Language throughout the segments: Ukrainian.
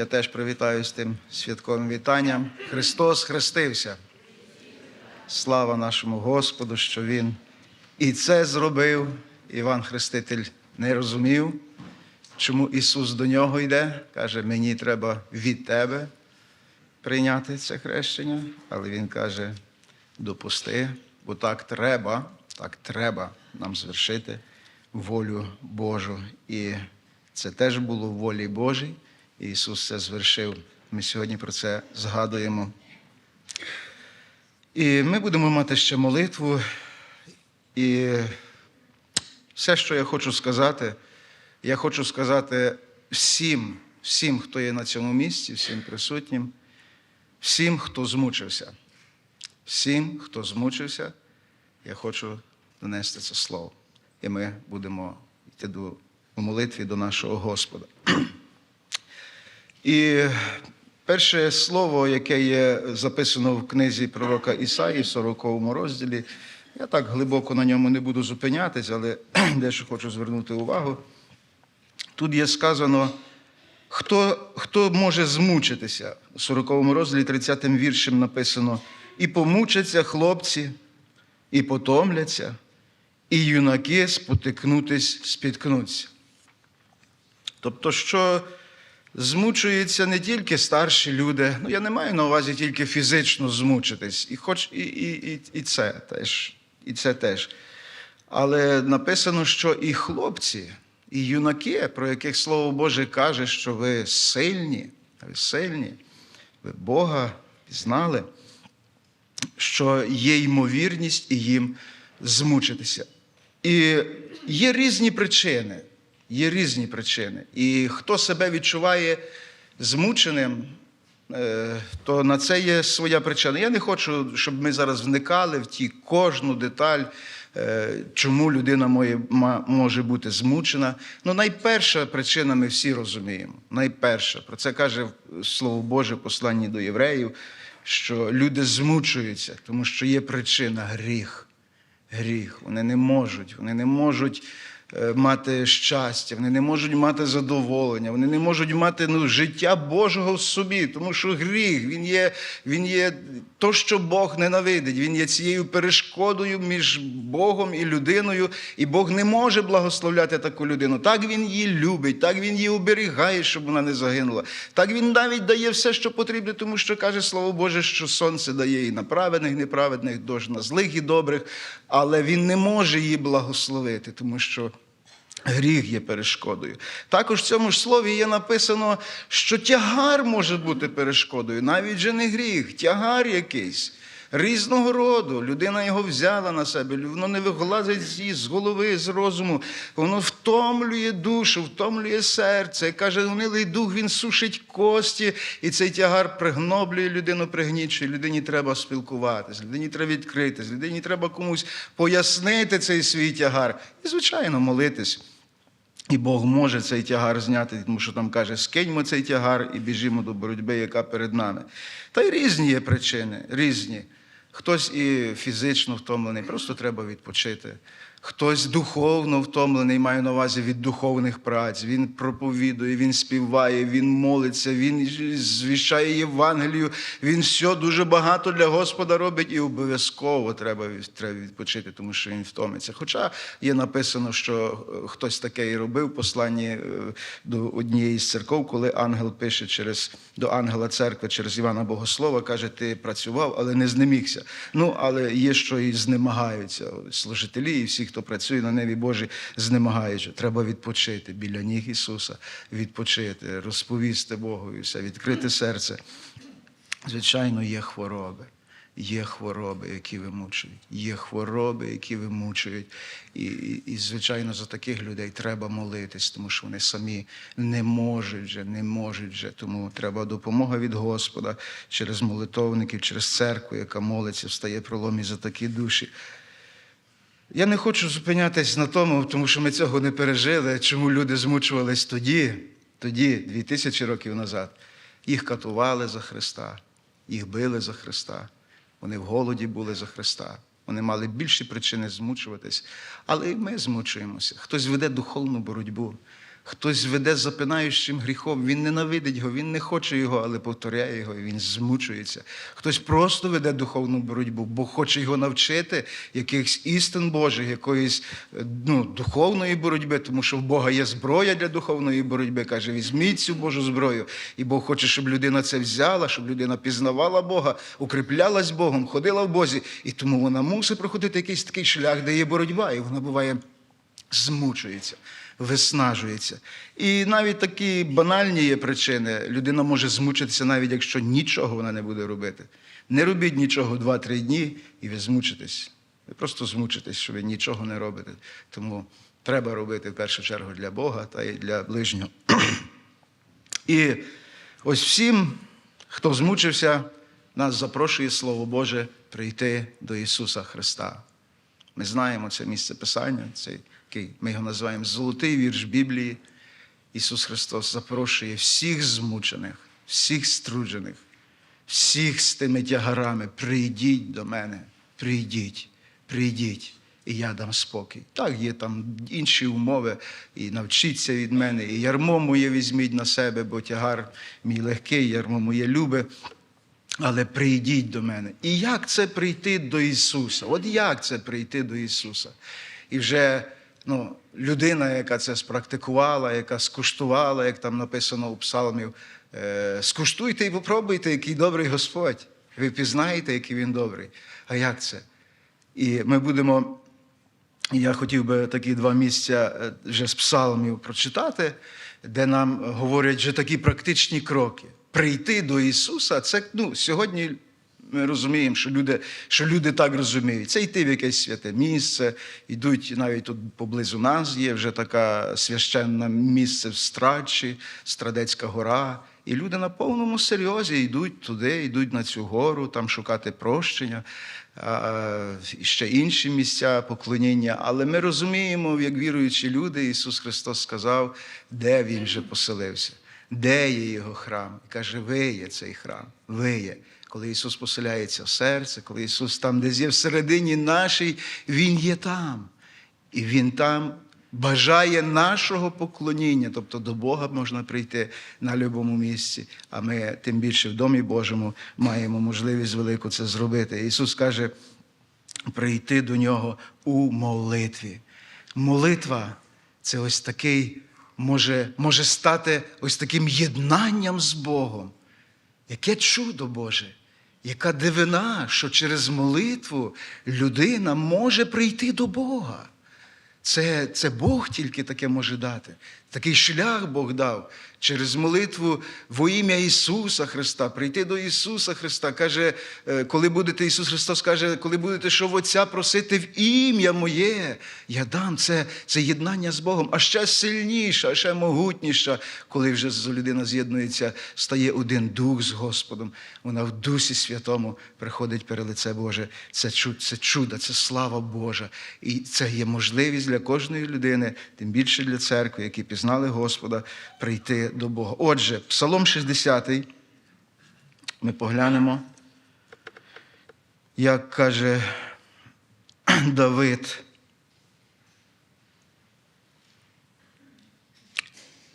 Я теж привітаю з тим святковим вітанням. Христос хрестився. Слава нашому Господу, що Він і це зробив. Іван Хреститель не розумів, чому Ісус до нього йде. Каже, мені треба від тебе прийняти це хрещення. Але Він каже, допусти, бо так треба, так треба нам звершити волю Божу. І це теж було в волі Божій. Ісус це звершив. Ми сьогодні про це згадуємо. І ми будемо мати ще молитву. І все, що я хочу сказати, я хочу сказати всім, всім, хто є на цьому місці, всім присутнім, всім, хто змучився. Всім, хто змучився, я хочу донести це слово. І ми будемо йти до, у молитві до нашого Господа. І перше слово, яке є записано в книзі пророка Ісаї, в 40 розділі, я так глибоко на ньому не буду зупинятись, але дещо хочу звернути увагу. Тут є сказано, хто, хто може змучитися. У 40 розділі 30 віршем написано: і помучаться хлопці, і потомляться, і юнаки спотикнутись, спіткнуться. Тобто, що змучуються не тільки старші люди, ну я не маю на увазі тільки фізично змучитись, і хоч і, і, і, і це теж, і це теж. Але написано, що і хлопці, і юнаки, про яких Слово Боже каже, що ви сильні, ви сильні, ви Бога пізнали, що є ймовірність і їм змучитися. І є різні причини. Є різні причини. І хто себе відчуває змученим, е, то на це є своя причина. Я не хочу, щоб ми зараз вникали в ті кожну деталь, е, чому людина може бути змучена. Ну, найперша причина ми всі розуміємо. Найперша. Про це каже Слово Боже посланні до євреїв, що люди змучуються, тому що є причина гріх гріх. Вони не можуть, вони не можуть мати щастя, вони не можуть мати задоволення, вони не можуть мати ну, життя Божого в собі, тому що гріх, він є, він є то, що Бог ненавидить, він є цією перешкодою між Богом і людиною, і Бог не може благословляти таку людину. Так він її любить, так він її оберігає, щоб вона не загинула. Так він навіть дає все, що потрібно, тому що каже Слово Боже, що сонце дає і на праведних, неправедних, дощ на злих і добрих, але він не може її благословити, тому що. Гріх є перешкодою. Також в цьому ж слові є написано, що тягар може бути перешкодою, навіть же не гріх, тягар якийсь. Різного роду. Людина його взяла на себе, воно не вилазить з з голови, з розуму, воно втомлює душу, втомлює серце. Каже, унилий дух, він сушить кості, і цей тягар пригноблює людину, пригнічує. Людині треба спілкуватись, людині треба відкритись, людині треба комусь пояснити цей свій тягар. І, звичайно, молитись. І Бог може цей тягар зняти, тому що там каже, скиньмо цей тягар і біжимо до боротьби, яка перед нами. Та й різні є причини, різні. Хтось і фізично втомлений, просто треба відпочити. Хтось духовно втомлений, маю на увазі від духовних праць. Він проповідує, він співає, він молиться, він звіщає Євангелію, він все дуже багато для Господа робить і обов'язково треба, відпочити, тому що він втомиться. Хоча є написано, що е, хтось таке і робив посланні е, до однієї з церков, коли ангел пише через до ангела церкви через Івана Богослова, каже: ти працював, але не знемігся. Ну, але є, що і знемагаються служителі, і всі, хто працює на небі Божій, знемагають. Треба відпочити біля ніг Ісуса, відпочити, розповісти Богу все, відкрити серце. Звичайно, є хвороби. Є хвороби, які вимучують. Є хвороби, які вимучують. І, і, і, звичайно, за таких людей треба молитись, тому що вони самі не можуть вже, не можуть вже. Тому треба допомога від Господа через молитовників, через церкву, яка молиться, встає проломі за такі душі. Я не хочу зупинятись на тому, тому що ми цього не пережили, чому люди змучувались тоді, тоді, дві тисячі років назад. Їх катували за Христа, їх били за Христа. Вони в голоді були за Христа. Вони мали більші причини змучуватись. Але і ми змучуємося. Хтось веде духовну боротьбу. Хтось веде запинаючим гріхом, він ненавидить його, він не хоче його, але повторяє його, і він змучується. Хтось просто веде духовну боротьбу, бо хоче його навчити якихось істин Божих, якоїсь е, ну, духовної боротьби, тому що в Бога є зброя для духовної боротьби. Каже, візьміть цю Божу зброю. І Бог хоче, щоб людина це взяла, щоб людина пізнавала Бога, укріплялась Богом, ходила в Бозі. І тому вона мусить проходити якийсь такий шлях, де є боротьба, і вона буває змучується, виснажується. І навіть такі банальні є причини. Людина може змучитися, навіть якщо нічого вона не буде робити. Не робіть нічого 2-3 дні, і ви змучитесь. Ви просто змучитесь, що ви нічого не робите. Тому треба робити в першу чергу для Бога та й для ближнього. І ось всім, хто змучився, нас запрошує Слово Боже прийти до Ісуса Христа. Ми знаємо це місце Писання, це який ми його називаємо Золотий вірш Біблії. Ісус Христос запрошує всіх змучених, всіх струджених, всіх з тими тягарами. Прийдіть до мене, прийдіть, прийдіть, і я дам спокій. Так, є там інші умови, і навчіться від мене, і ярмо моє візьміть на себе, бо тягар мій легкий, ярмо моє любе. Але прийдіть до мене. І як це прийти до Ісуса? От як це прийти до Ісуса? І вже ну, людина, яка це спрактикувала, яка скуштувала, як там написано у псалмів, е, скуштуйте і попробуйте, який добрий Господь. Ви пізнаєте, який Він добрий. А як це? І ми будемо. Я хотів би такі два місця е, вже з псалмів прочитати, де нам говорять вже такі практичні кроки. Прийти до Ісуса, це ну, сьогодні ми розуміємо, що люди, що люди так розуміють. Це йти в якесь святе місце, йдуть навіть тут поблизу нас є вже таке священне місце в Страчі, Страдецька гора. І люди на повному серйозі йдуть туди, йдуть на цю гору, там шукати прощення, і ще інші місця поклоніння. Але ми розуміємо, як віруючі люди, Ісус Христос сказав, де Він вже поселився, де є Його храм. І каже, ви є цей храм, ви є. Коли Ісус поселяється в серце, коли Ісус там, десь є всередині нашій, Він є там. І Він там бажає нашого поклоніння, тобто до Бога можна прийти на будь-якому місці, а ми тим більше в Домі Божому маємо можливість велику це зробити. Ісус каже, прийти до Нього у молитві. Молитва це ось такий, може, може стати ось таким єднанням з Богом. Яке чудо Боже, яка дивина, що через молитву людина може прийти до Бога. Це, це Бог тільки таке може дати. Такий шлях Бог дав через молитву во ім'я Ісуса Христа, прийти до Ісуса Христа. Каже, е, коли будете, Ісус Христос каже, коли будете що в Отця просити в ім'я моє, я дам це, це єднання з Богом, а ще сильніше, а ще могутніше, коли вже людина з'єднується, стає один дух з Господом. Вона в Дусі Святому приходить перед лице Боже. Це чу- це чудо, це слава Божа. І це є можливість для кожної людини, тим більше для церкви, які пізнали Господа, прийти до Бога. Отже, Псалом 60, ми поглянемо, як каже Давид.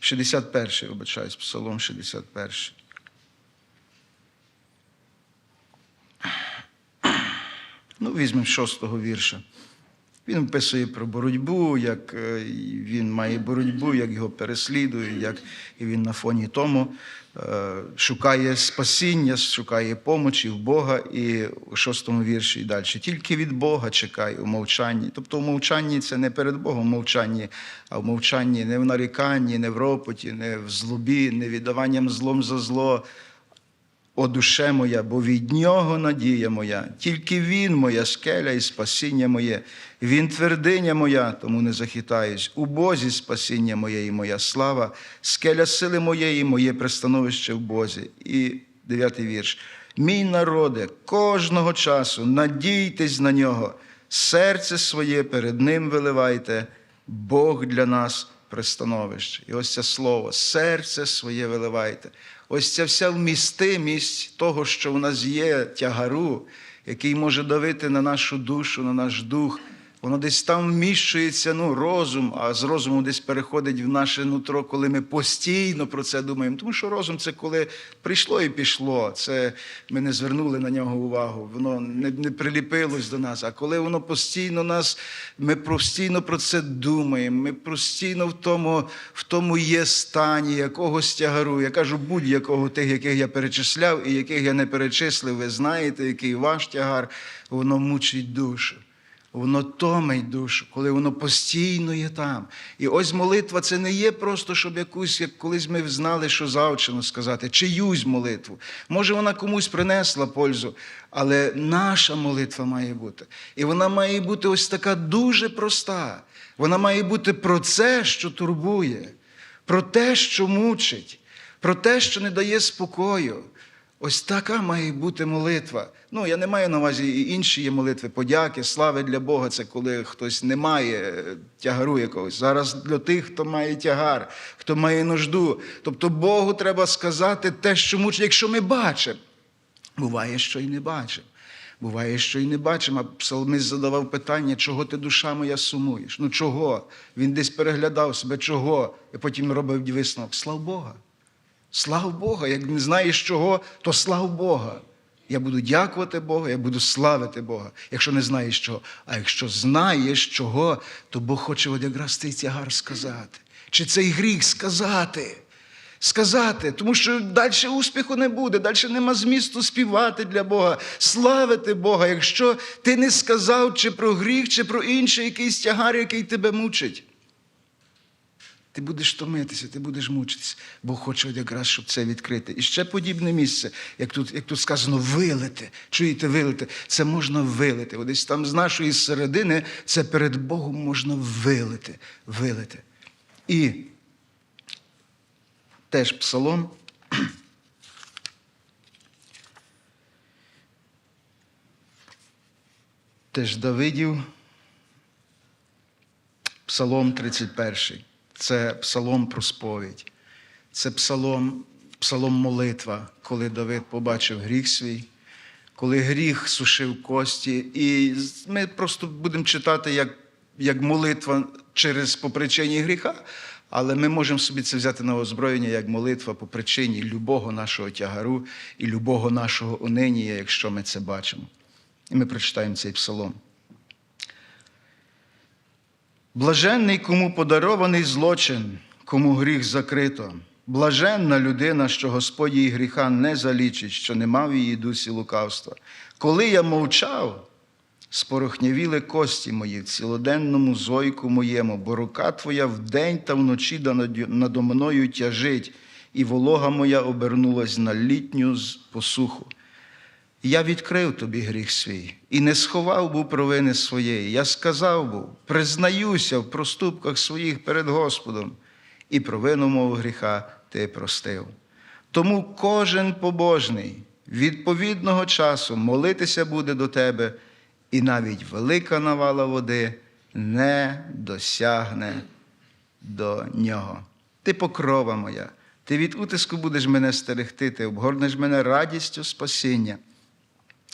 61, вибачаюсь, Псалом 61. Ну, візьмемо з шостого вірша. Він описує про боротьбу, як е, він має боротьбу, як його переслідують, як і він на фоні тому е, шукає спасіння, шукає помочі в Бога і у шостому вірші і далі. Тільки від Бога чекай у мовчанні. Тобто в мовчанні це не перед Богом мовчанні, а в мовчанні не в наріканні, не в ропоті, не в злобі, не віддаванням злом за зло. О душе моя, бо від нього надія моя, тільки Він моя скеля і спасіння моє, Він твердиня моя, тому не захитаюсь. У Бозі спасіння моє і моя слава, скеля сили моєї, моє пристановище в Бозі. І дев'ятий вірш. Мій народе, кожного часу надійтесь на нього, серце своє перед Ним виливайте, Бог для нас пристановище. І ось це слово, серце своє виливайте. Ось ця вся вмістимість того, що в нас є тягару, який може давити на нашу душу, на наш дух. Воно десь там вміщується, ну, розум, а з розуму десь переходить в наше нутро, коли ми постійно про це думаємо. Тому що розум це коли прийшло і пішло. Це ми не звернули на нього увагу, воно не, не приліпилось до нас. А коли воно постійно нас, ми постійно про це думаємо, ми постійно в тому, в тому є стані якогось тягару. Я кажу, будь-якого тих, яких я перечисляв і яких я не перечислив, ви знаєте, який ваш тягар, воно мучить душу. Воно томить душу, коли воно постійно є там. І ось молитва це не є просто, щоб якусь, як колись ми знали, що завчено сказати, чиюсь молитву. Може, вона комусь принесла пользу, але наша молитва має бути. І вона має бути ось така дуже проста. Вона має бути про це, що турбує, про те, що мучить, про те, що не дає спокою. Ось така має бути молитва. Ну, я не маю на увазі і інші є молитви, подяки, слави для Бога. Це коли хтось не має е, тягару якогось. Зараз для тих, хто має тягар, хто має нужду. Тобто Богу треба сказати те, що мучить, якщо ми бачимо. Буває, що і не бачимо. Буває, що і не бачимо. А псалмист задавав питання, чого ти душа моя сумуєш? Ну чого? Він десь переглядав себе, чого? І потім робив висновок. Слава Бога. Слава Бога. Як не знаєш чого, то слава Бога. Я буду дякувати Богу, я буду славити Бога, якщо не знаєш чого. А якщо знаєш чого, то Бог хоче от якраз цей тягар сказати. Чи цей гріх сказати. Сказати, тому що далі успіху не буде, далі нема змісту співати для Бога, славити Бога, якщо ти не сказав чи про гріх, чи про інший якийсь тягар, який тебе мучить. Ти будеш томитися, ти будеш мучитися. Бог хоче якраз, щоб це відкрити. І ще подібне місце, як тут, як тут сказано, вилити. Чуєте, вилити? Це можна вилити. Десь там з нашої середини це перед Богом можна вилити. вилити. І теж псалом. Теж Давидів, Псалом 31. Це псалом про сповідь. Це псалом, псалом молитва, коли Давид побачив гріх свій, коли гріх сушив кості. І ми просто будемо читати як, як молитва через по причині гріха, але ми можемо собі це взяти на озброєння як молитва по причині любого нашого тягару і любого нашого унинія, якщо ми це бачимо. І ми прочитаємо цей псалом. Блаженний, кому подарований злочин, кому гріх закрито. Блаженна людина, що Господь її гріха не залічить, що не мав її дусі лукавства. Коли я мовчав, спорохнявіли кості мої в цілоденному зойку моєму, бо рука твоя вдень та вночі надо мною тяжить, і волога моя обернулась на літню з- Я відкрив тобі гріх свій і не сховав був провини своєї. Я сказав був, признаюся в проступках своїх перед Господом, і провину мого гріха ти простив. Тому кожен побожний відповідного часу молитися буде до тебе, і навіть велика навала води не досягне до нього. Ти покрова моя, ти від утиску будеш мене стерегти, ти обгорнеш мене радістю спасіння.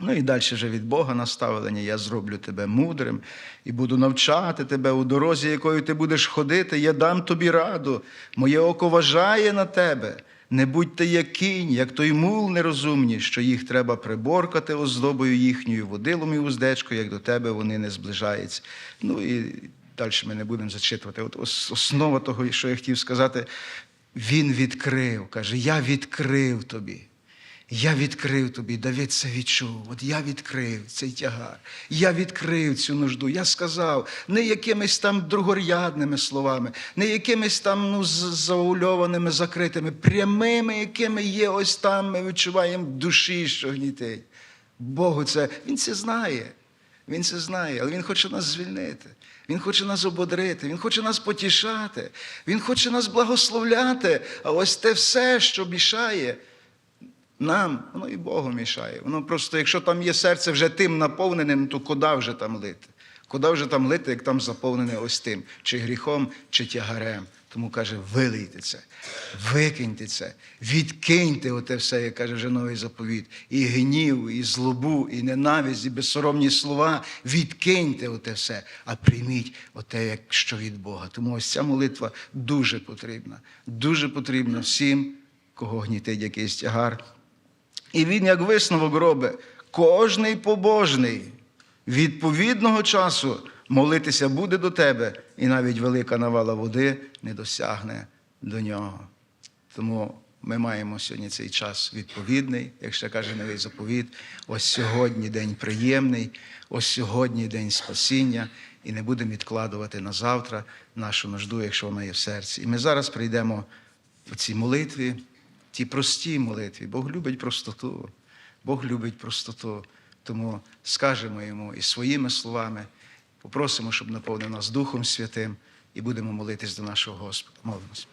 Ну і далі вже від Бога наставлення, я зроблю тебе мудрим і буду навчати тебе у дорозі, якою ти будеш ходити, я дам тобі раду. Моє око вважає на тебе. Не будь ти як кінь, як той мул нерозумні, що їх треба приборкати оздобою їхньою водилом і уздечкою, як до тебе вони не зближаються. Ну і далі ми не будемо зачитувати. От основа того, що я хотів сказати, він відкрив, каже, я відкрив тобі. Я відкрив тобі, Давид це відчув. От я відкрив цей тягар. Я відкрив цю нужду. Я сказав не якимись там другорядними словами, не якимись там ну, заульованими, закритими, прямими, якими є ось там, ми відчуваємо душі, що гнітить. Богу це, Він це знає. Він це знає, але Він хоче нас звільнити. Він хоче нас ободрити, Він хоче нас потішати, Він хоче нас благословляти. А ось те все, що мішає, нам, воно і Богу мішає. Воно просто, якщо там є серце вже тим наповненим, то куди вже там лити? Куди вже там лити, як там заповнене ось тим, чи гріхом, чи тягарем. Тому каже, вилийте це, викиньте це, відкиньте оте все, як каже вже новий заповіт. І гнів, і злобу, і ненависть, і безсоромні слова. Відкиньте оте все, а прийміть оте, як що від Бога. Тому ось ця молитва дуже потрібна. Дуже потрібна всім, кого гнітить якийсь тягар. І він, як висновок робить, кожний побожний відповідного часу молитися буде до тебе, і навіть велика навала води не досягне до нього. Тому ми маємо сьогодні цей час відповідний, як ще каже новий заповіт. Ось сьогодні день приємний, ось сьогодні день спасіння, і не будемо відкладувати на завтра нашу нужду, якщо вона є в серці. І ми зараз прийдемо в цій молитві, тій простій молитві. Бог любить простоту. Бог любить простоту. Тому скажемо йому і своїми словами, попросимо, щоб наповнив нас Духом Святим, і будемо молитись до нашого Господа. Молимось.